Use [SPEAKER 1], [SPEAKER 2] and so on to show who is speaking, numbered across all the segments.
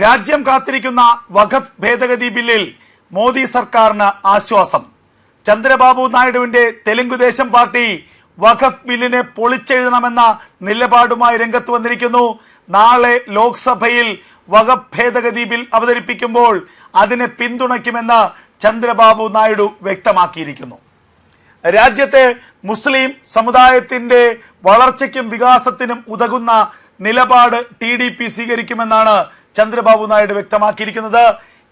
[SPEAKER 1] രാജ്യം കാത്തിരിക്കുന്ന വഖഫ് ഭേദഗതി ബില്ലിൽ മോദി സർക്കാരിന് ആശ്വാസം. ചന്ദ്രബാബു നായിഡുവിന്റെ തെലുങ്കുദേശം പാർട്ടി വഖഫ് ബില്ലിനെ പൊളിച്ചെഴുതണമെന്ന നിലപാടുമായി രംഗത്ത് വന്നിരിക്കുന്നു. നാളെ ലോക്സഭയിൽ വഖഫ് ഭേദഗതി ബിൽ അവതരിപ്പിക്കുമ്പോൾ അതിനെ പിന്തുണയ്ക്കുമെന്ന് ചന്ദ്രബാബു നായിഡു വ്യക്തമാക്കിയിരിക്കുന്നു. രാജ്യത്തെ മുസ്ലിം സമുദായത്തിന്റെ വളർച്ചയ്ക്കും വികാസത്തിനും ഉതകുന്ന നിലപാട് ടി സ്വീകരിക്കുമെന്നാണ് ചന്ദ്രബാബു നായിഡു വ്യക്തമാക്കിയിരിക്കുന്നത്.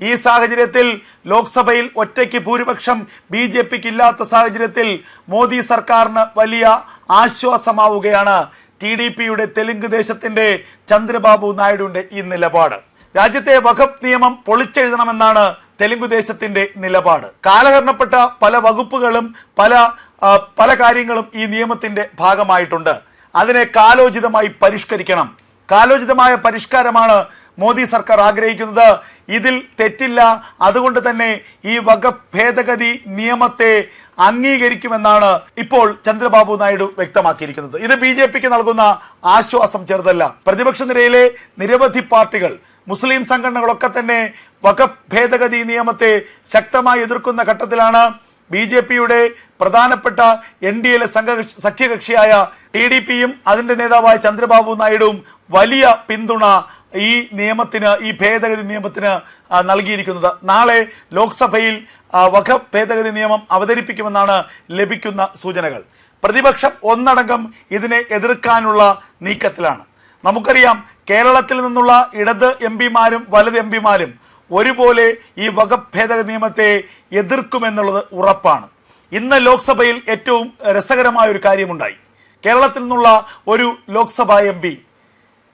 [SPEAKER 1] ഈ സാഹചര്യത്തിൽ ലോക്സഭയിൽ ഒറ്റയ്ക്ക് ഭൂരിപക്ഷം ബി ജെ പിക്ക് ഇല്ലാത്ത സാഹചര്യത്തിൽ മോദി സർക്കാരിന് വലിയ ആശ്വാസമാവുകയാണ്. ടി ഡി പിയുടെ തെലുങ്ക് ദേശത്തിന്റെ ചന്ദ്രബാബു നായിഡുവിന്റെ ഈ നിലപാട്. രാജ്യത്തെ വഖഫ് നിയമം പൊളിച്ചെഴുതണമെന്നാണ് തെലുങ്ക് ദേശത്തിന്റെ നിലപാട്. കാലഹരണപ്പെട്ട പല വകുപ്പുകളും പല പല കാര്യങ്ങളും ഈ നിയമത്തിന്റെ ഭാഗമായിട്ടുണ്ട്. അതിനെ കാലോചിതമായി പരിഷ്കരിക്കണം. കാലോചിതമായ പരിഷ്കാരമാണ് മോദി സർക്കാർ ആഗ്രഹിക്കുന്നത്. ഇതിൽ തെറ്റില്ല. അതുകൊണ്ട് തന്നെ ഈ വക ഭേദഗതി നിയമത്തെ അംഗീകരിക്കുമെന്നാണ് ഇപ്പോൾ ചന്ദ്രബാബു നായിഡു വ്യക്തമാക്കിയിരിക്കുന്നത്. ഇത് ബി ജെ പിക്ക് നൽകുന്ന ആശ്വാസം ചെറുതല്ല. പ്രതിപക്ഷ നിരയിലെ നിരവധി പാർട്ടികൾ മുസ്ലിം സംഘടനകളൊക്കെ തന്നെ വഖഫ് ഭേദഗതി നിയമത്തെ ശക്തമായി എതിർക്കുന്ന ഘട്ടത്തിലാണ് ബി ജെ പിയുടെ പ്രധാനപ്പെട്ട എൻ ഡി എയിലെ സഖ്യകക്ഷിയായ ടി ഡി പിയും അതിന്റെ നേതാവായ ചന്ദ്രബാബു നായിഡുവും വലിയ പിന്തുണ ഈ നിയമത്തിന് ഈ ഭേദഗതി നിയമത്തിന് നൽകിയിരിക്കുന്നത്. നാളെ ലോക്സഭയിൽ വഖ ഭേദഗതി നിയമം അവതരിപ്പിക്കുമെന്നാണ് ലഭിക്കുന്ന സൂചനകൾ. പ്രതിപക്ഷം ഒന്നടങ്കം ഇതിനെ എതിർക്കാനുള്ള നീക്കത്തിലാണ്. നമുക്കറിയാം കേരളത്തിൽ നിന്നുള്ള ഇടത് എം പിമാരും വലത് എം പിമാരും ഒരുപോലെ ഈ വക ഭേദഗതി നിയമത്തെ എതിർക്കുമെന്നുള്ളത് ഉറപ്പാണ്. ഇന്ന് ലോക്സഭയിൽ ഏറ്റവും രസകരമായ ഒരു കാര്യമുണ്ടായി. കേരളത്തിൽ നിന്നുള്ള ഒരു ലോക്സഭാ എം പി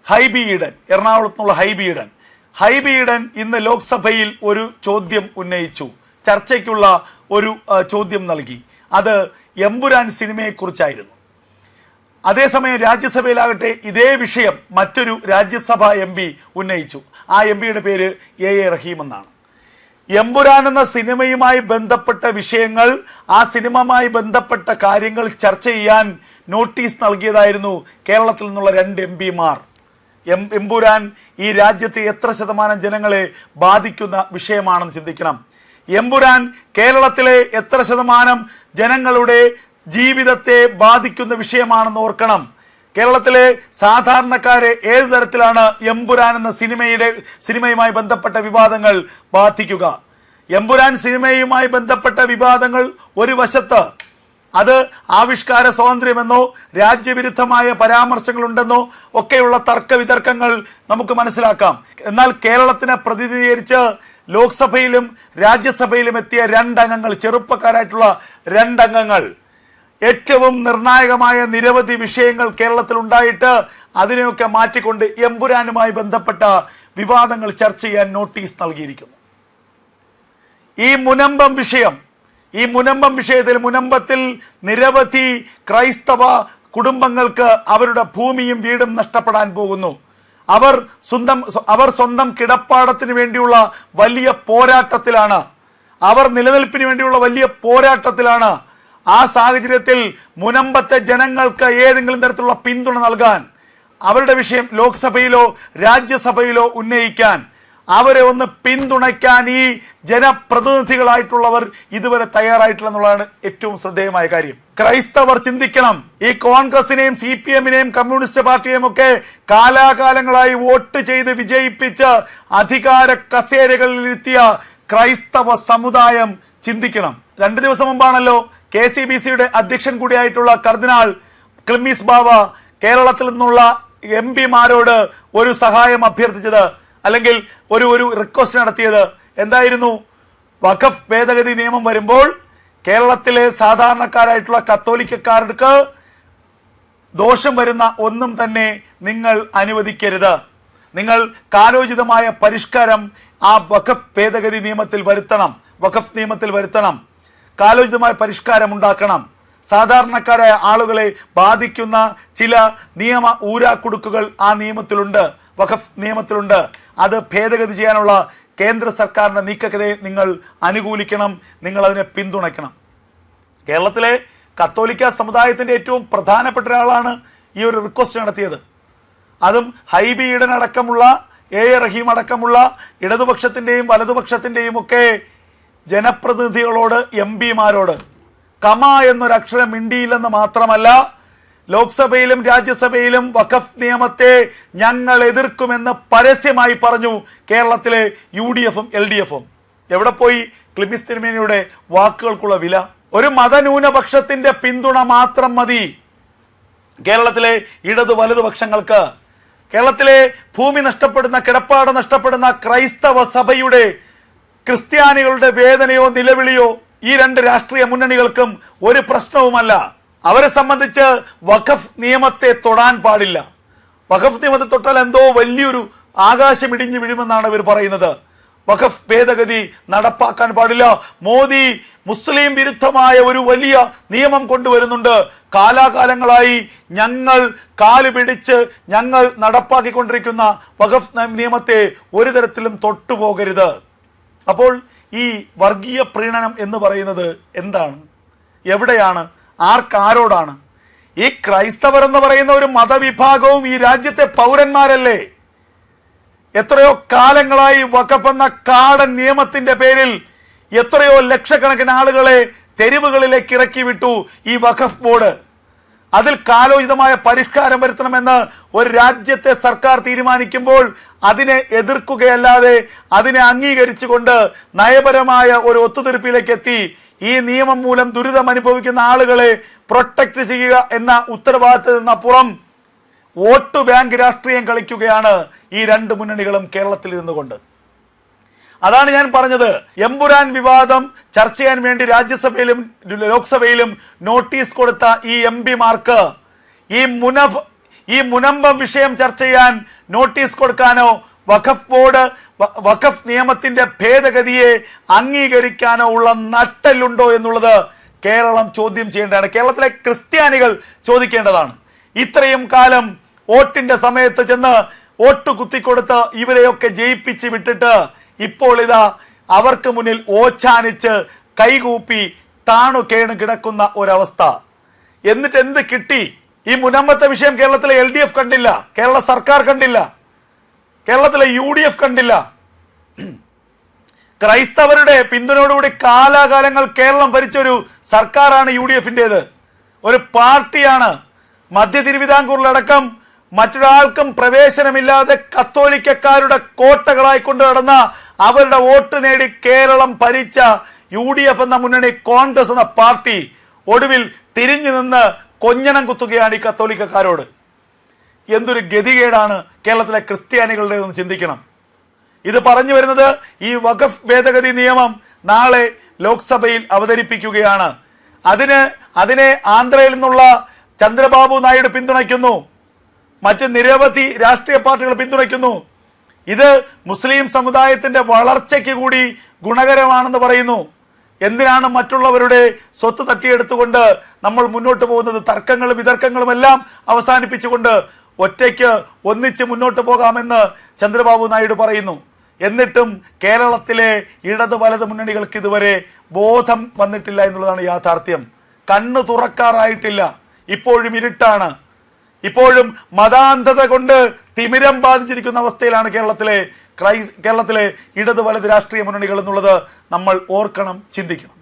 [SPEAKER 1] ഹൈബി ഈഡൻ എറണാകുളത്ത് നിന്നുള്ള ഹൈബി ഈഡൻ. ഹൈബി ഈഡൻ ഇന്ന് ലോക്സഭയിൽ ഒരു ചോദ്യം ഉന്നയിച്ചു. ചർച്ചയ്ക്കുള്ള ഒരു ചോദ്യം നൽകി. അത് എമ്പുരാൻ സിനിമയെക്കുറിച്ചായിരുന്നു. അതേസമയം രാജ്യസഭയിലാകട്ടെ ഇതേ വിഷയം മറ്റൊരു രാജ്യസഭാ എം ഉന്നയിച്ചു. ആ എം പിയുടെ പേര് എ എ റഹീം എന്നാണ് എമ്പുരാൻ എന്ന സിനിമയുമായി ബന്ധപ്പെട്ട വിഷയങ്ങൾ ആ സിനിമയുമായി ബന്ധപ്പെട്ട കാര്യങ്ങൾ ചർച്ച ചെയ്യാൻ നോട്ടീസ് നൽകിയതായിരുന്നു കേരളത്തിൽ നിന്നുള്ള രണ്ട് എം പിമാർ. എം എമ്പുരാൻ ഈ രാജ്യത്തെ എത്ര ശതമാനം ജനങ്ങളെ ബാധിക്കുന്ന വിഷയമാണെന്ന് ചിന്തിക്കണം. എമ്പുരാൻ കേരളത്തിലെ എത്ര ശതമാനം ജനങ്ങളുടെ ജീവിതത്തെ ബാധിക്കുന്ന വിഷയമാണെന്ന് ഓർക്കണം. കേരളത്തിലെ സാധാരണക്കാരെ ഏത് തരത്തിലാണ് എമ്പുരാൻ എന്ന സിനിമയുടെ സിനിമയുമായി ബന്ധപ്പെട്ട വിവാദങ്ങൾ ബാധിക്കുക? എമ്പുരാൻ സിനിമയുമായി ബന്ധപ്പെട്ട വിവാദങ്ങൾ ഒരു വശത്ത് അത് ആവിഷ്കാര സ്വാതന്ത്ര്യമെന്നോ രാജ്യവിരുദ്ധമായ പരാമർശങ്ങളുണ്ടെന്നോ ഒക്കെയുള്ള തർക്ക വിതർക്കങ്ങൾ നമുക്ക് മനസ്സിലാക്കാം. എന്നാൽ കേരളത്തിനെ പ്രതിനിധീകരിച്ച് ലോക്സഭയിലും രാജ്യസഭയിലും എത്തിയ രണ്ടംഗങ്ങൾ ചെറുപ്പക്കാരായിട്ടുള്ള രണ്ടംഗങ്ങൾ ഏറ്റവും നിർണായകമായ നിരവധി വിഷയങ്ങൾ കേരളത്തിൽ ഉണ്ടായിട്ട് അതിനെയൊക്കെ മാറ്റിക്കൊണ്ട് എമ്പുരാനുമായി ബന്ധപ്പെട്ട വിവാദങ്ങൾ ചർച്ച ചെയ്യാൻ നോട്ടീസ് നൽകിയിരിക്കുന്നു. ഈ മുനമ്പം വിഷയം ഈ മുനമ്പം വിഷയത്തിൽ മുനമ്പത്തിൽ നിരവധി ക്രൈസ്തവ കുടുംബങ്ങൾക്ക് അവരുടെ ഭൂമിയും വീടും നഷ്ടപ്പെടാൻ പോകുന്നു. അവർ സ്വന്തം അവർ സ്വന്തം കിടപ്പാടത്തിന് വേണ്ടിയുള്ള വലിയ പോരാട്ടത്തിലാണ്. അവർ നിലനിൽപ്പിന് വേണ്ടിയുള്ള വലിയ പോരാട്ടത്തിലാണ് ആ സാഹചര്യത്തിൽ മുനമ്പത്തെ ജനങ്ങൾക്ക് ഏതെങ്കിലും തരത്തിലുള്ള പിന്തുണ നൽകാൻ അവരുടെ വിഷയം ലോക്സഭയിലോ രാജ്യസഭയിലോ ഉന്നയിക്കാൻ അവരെ ഒന്ന് പിന്തുണയ്ക്കാൻ ഈ ജനപ്രതിനിധികളായിട്ടുള്ളവർ ഇതുവരെ തയ്യാറായിട്ടില്ല എന്നുള്ളതാണ് ഏറ്റവും ശ്രദ്ധേയമായ കാര്യം. ക്രൈസ്തവർ ചിന്തിക്കണം ഈ കോൺഗ്രസിനെയും സി പി എമ്മിനെയും കമ്മ്യൂണിസ്റ്റ് പാർട്ടിയെയും ഒക്കെ കാലാകാലങ്ങളായി വോട്ട് ചെയ്ത് വിജയിപ്പിച്ച് അധികാര കസേരകളിൽ ഇരുത്തിയ ക്രൈസ്തവ സമുദായം ചിന്തിക്കണം. രണ്ടു ദിവസം മുമ്പാണല്ലോ കെ സി ബി സിയുടെ അധ്യക്ഷൻ കൂടിയായിട്ടുള്ള കർദിനാൾ ക്ലിമിസ് ബാവ കേരളത്തിൽ നിന്നുള്ള എം പിമാരോട് ഒരു സഹായം അഭ്യർത്ഥിച്ചത് അല്ലെങ്കിൽ ഒരു ഒരു റിക്വസ്റ്റ് നടത്തിയത് എന്തായിരുന്നു? വഖഫ് ഭേദഗതി നിയമം വരുമ്പോൾ കേരളത്തിലെ സാധാരണക്കാരായിട്ടുള്ള കത്തോലിക്കക്കാർക്ക് ദോഷം വരുന്ന ഒന്നും തന്നെ നിങ്ങൾ അനുവദിക്കരുത്. നിങ്ങൾ കാലോചിതമായ പരിഷ്കാരം ആ വഖഫ് ഭേദഗതി നിയമത്തിൽ വരുത്തണം. വഖഫ് നിയമത്തിൽ വരുത്തണം. കാലോചിതമായ പരിഷ്കാരം ഉണ്ടാക്കണം. സാധാരണക്കാരായ ആളുകളെ ബാധിക്കുന്ന ചില നിയമ ഊരാക്കുടുക്കുകൾ ആ നിയമത്തിലുണ്ട്. വഖഫ് നിയമത്തിലുണ്ട്. അത് ഭേദഗതി ചെയ്യാനുള്ള കേന്ദ്ര സർക്കാരിന്റെ നീക്കത്തെ നിങ്ങൾ അനുകൂലിക്കണം. നിങ്ങൾ അതിനെ പിന്തുണയ്ക്കണം. കേരളത്തിലെ കത്തോലിക്ക സമുദായത്തിന്റെ ഏറ്റവും പ്രധാനപ്പെട്ട ഒരാളാണ് ഈ ഒരു റിക്വസ്റ്റ് നടത്തിയത്. അതും ഹൈബി ഈഡൻ അടക്കമുള്ള എ എ റഹീം അടക്കമുള്ള ഇടതുപക്ഷത്തിന്റെയും വലതുപക്ഷത്തിന്റെയും ഒക്കെ ജനപ്രതിനിധികളോട് എം പിമാരോട്. കമ എന്നൊരു അക്ഷരം മിണ്ടിയില്ലെന്ന് മാത്രമല്ല ലോക്സഭയിലും രാജ്യസഭയിലും വഖഫ് നിയമത്തെ ഞങ്ങൾ എതിർക്കുമെന്ന് പരസ്യമായി പറഞ്ഞു കേരളത്തിലെ യു ഡി എഫും എൽ ഡി എഫും. എവിടെ പോയി? ക്ലിമിസ് തിരുമേനിയുടെ വാക്കുകൾക്കുള്ള വില. ഒരു മതന്യൂനപക്ഷത്തിന്റെ പിന്തുണ മാത്രം മതി. കേരളത്തിലെ ഇടതു വലതുപക്ഷങ്ങൾക്ക്. കേരളത്തിലെ ഭൂമി നഷ്ടപ്പെടുന്ന കിടപ്പാട് നഷ്ടപ്പെടുന്ന ക്രൈസ്തവ സഭയുടെ ക്രിസ്ത്യാനികളുടെ വേദനയോ നിലവിളിയോ ഈ രണ്ട് രാഷ്ട്രീയ മുന്നണികൾക്കും ഒരു പ്രശ്നവുമല്ല. അവരെ സംബന്ധിച്ച് വഖഫ് നിയമത്തെ തൊടാൻ പാടില്ല. വഖഫ് നിയമത്തെ തൊട്ടാൽ എന്തോ വലിയൊരു ആകാശം ഇടിഞ്ഞു വീഴുമെന്നാണ് അവർ പറയുന്നത്. വഖഫ് ഭേദഗതി നടപ്പാക്കാൻ പാടില്ല. മോദി മുസ്ലിം വിരുദ്ധമായ ഒരു വലിയ നിയമം കൊണ്ടുവരുന്നുണ്ട്. കാലാകാലങ്ങളായി ഞങ്ങൾ കാൽ പിടിച്ച് ഞങ്ങൾ നടപ്പാക്കിക്കൊണ്ടിരിക്കുന്ന വഖഫ് നിയമത്തെ ഒരു തരത്തിലും തൊട്ടുപോകരുത്. അപ്പോൾ ഈ വർഗീയ പ്രീണനം എന്ന് പറയുന്നത് എന്താണ്? എവിടെയാണ്? ആർക്കാരോടാണ്? ഈ ക്രൈസ്തവർ എന്ന് പറയുന്ന ഒരു മതവിഭാഗവും ഈ രാജ്യത്തെ പൗരന്മാരല്ലേ? എത്രയോ കാലങ്ങളായി വഖഫ് എന്ന കാടൻ നിയമത്തിന്റെ പേരിൽ എത്രയോ ലക്ഷക്കണക്കിന് ആളുകളെ തെരുവുകളിലേക്ക് ഇറക്കി വിട്ടു ഈ വഖഫ് ബോർഡ്. അതിൽ കാലോചിതമായ പരിഷ്കാരം വരുത്തണമെന്ന് ഒരു രാജ്യത്തെ സർക്കാർ തീരുമാനിക്കുമ്പോൾ അതിനെ എതിർക്കുകയല്ലാതെ അതിനെ അംഗീകരിച്ചുകൊണ്ട് നയപരമായ ഒരു ഒത്തുതീർപ്പിലേക്ക് എത്തി ഈ നിയമം മൂലം ദുരിതം അനുഭവിക്കുന്ന ആളുകളെ പ്രൊട്ടക്ട് ചെയ്യുക എന്ന ഉത്തരവാദിത്തത്തിൽ നിന്നപ്പുറം വോട്ട് ബാങ്ക് രാഷ്ട്രീയം കളിക്കുകയാണ് ഈ രണ്ട് മുന്നണികളും കേരളത്തിൽ ഇരുന്നുകൊണ്ട്. അതാണ് ഞാൻ പറഞ്ഞത്. എമ്പുരാൻ വിവാദം ചർച്ച ചെയ്യാൻ വേണ്ടി രാജ്യസഭയിലും ലോക്സഭയിലും നോട്ടീസ് കൊടുത്ത ഈ എം പിമാർക്ക് ഈ മുനഫ് ഈ മുനമ്പം വിഷയം ചർച്ച ചെയ്യാൻ നോട്ടീസ് കൊടുക്കാനോ വഖഫ് ബോർഡ് വഖഫ് നിയമത്തിന്റെ ഭേദഗതിയെ അംഗീകരിക്കാനോ ഉള്ള നട്ടലുണ്ടോ എന്നുള്ളത് കേരളം ചോദ്യം ചെയ്യേണ്ടതാണ്. കേരളത്തിലെ ക്രിസ്ത്യാനികൾ ചോദിക്കേണ്ടതാണ്. ഇത്രയും കാലം വോട്ടിന്റെ സമയത്ത് ചെന്ന് വോട്ട് കുത്തിക്കൊടുത്ത് ഇവരെയൊക്കെ ജയിപ്പിച്ച് വിട്ടിട്ട് ഇപ്പോൾ ഇതാ അവർക്ക് മുന്നിൽ ഓച്ചാനിച്ച് കൈകൂപ്പി താണു കേണ് കിടക്കുന്ന ഒരവസ്ഥ. എന്നിട്ട് എന്ത് കിട്ടി? ഈ മുനമ്പത്തെ വിഷയം കേരളത്തിലെ എൽ ഡി എഫ് കണ്ടില്ല കേരള സർക്കാർ കണ്ടില്ല കേരളത്തിലെ യു ഡി എഫ് കണ്ടില്ല. ക്രൈസ്തവരുടെ പിന്തുണയോടുകൂടി കാലാകാലങ്ങൾ കേരളം ഭരിച്ചൊരു സർക്കാരാണ് യു ഡി എഫിന്റേത്. ഒരു പാർട്ടിയാണ് മധ്യ തിരുവിതാംകൂറിലടക്കം മറ്റൊരാൾക്കും പ്രവേശനമില്ലാതെ കത്തോലിക്കക്കാരുടെ കോട്ടകളായിക്കൊണ്ട് നടന്ന അവരുടെ വോട്ട് നേടി കേരളം ഭരിച്ച യു ഡി എഫ് എന്ന മുന്നണി കോൺഗ്രസ് എന്ന പാർട്ടി ഒടുവിൽ തിരിഞ്ഞു നിന്ന് കൊഞ്ഞണം കുത്തുകയാണ് ഈ കത്തോലിക്കക്കാരോട്. എന്തൊരു ഗതികേടാണ് കേരളത്തിലെ ക്രിസ്ത്യാനികളുടെ എന്ന് ചിന്തിക്കണം. ഇത് പറഞ്ഞു വരുന്നത് ഈ വഖഫ് ഭേദഗതി നിയമം നാളെ ലോക്സഭയിൽ അവതരിപ്പിക്കുകയാണ്. അതിന് അതിനെ ആന്ധ്രയിൽ നിന്നുള്ള ചന്ദ്രബാബു നായിഡു പിന്തുണയ്ക്കുന്നു. മറ്റ് നിരവധി രാഷ്ട്രീയ പാർട്ടികൾ പിന്തുണയ്ക്കുന്നു. ഇത് മുസ്ലിം സമുദായത്തിന്റെ വളർച്ചയ്ക്ക് കൂടി ഗുണകരമാണെന്ന് പറയുന്നു. എന്തിനാണ് മറ്റുള്ളവരുടെ സ്വത്ത് തട്ടിയെടുത്തുകൊണ്ട് നമ്മൾ മുന്നോട്ട് പോകുന്നത്? തർക്കങ്ങളും വിതർക്കങ്ങളും എല്ലാം അവസാനിപ്പിച്ചുകൊണ്ട് ഒറ്റയ്ക്ക് ഒന്നിച്ച് മുന്നോട്ട് പോകാമെന്ന് ചന്ദ്രബാബു നായിഡു പറയുന്നു. എന്നിട്ടും കേരളത്തിലെ ഇടത് വലത് മുന്നണികൾക്ക് ഇതുവരെ ബോധം വന്നിട്ടില്ല എന്നുള്ളതാണ് യാഥാർത്ഥ്യം. കണ്ണ് തുറക്കാറായിട്ടില്ല. ഇപ്പോഴും ഇരുട്ടാണ്. ഇപ്പോഴും മതാന്ധത കൊണ്ട് തിമിരം ബാധിച്ചിരിക്കുന്ന അവസ്ഥയിലാണ് കേരളത്തിലെ ക്രൈ കേരളത്തിലെ ഇടതു വലത് രാഷ്ട്രീയ മുന്നണികൾ എന്നുള്ളത് നമ്മൾ ഓർക്കണം ചിന്തിക്കണം.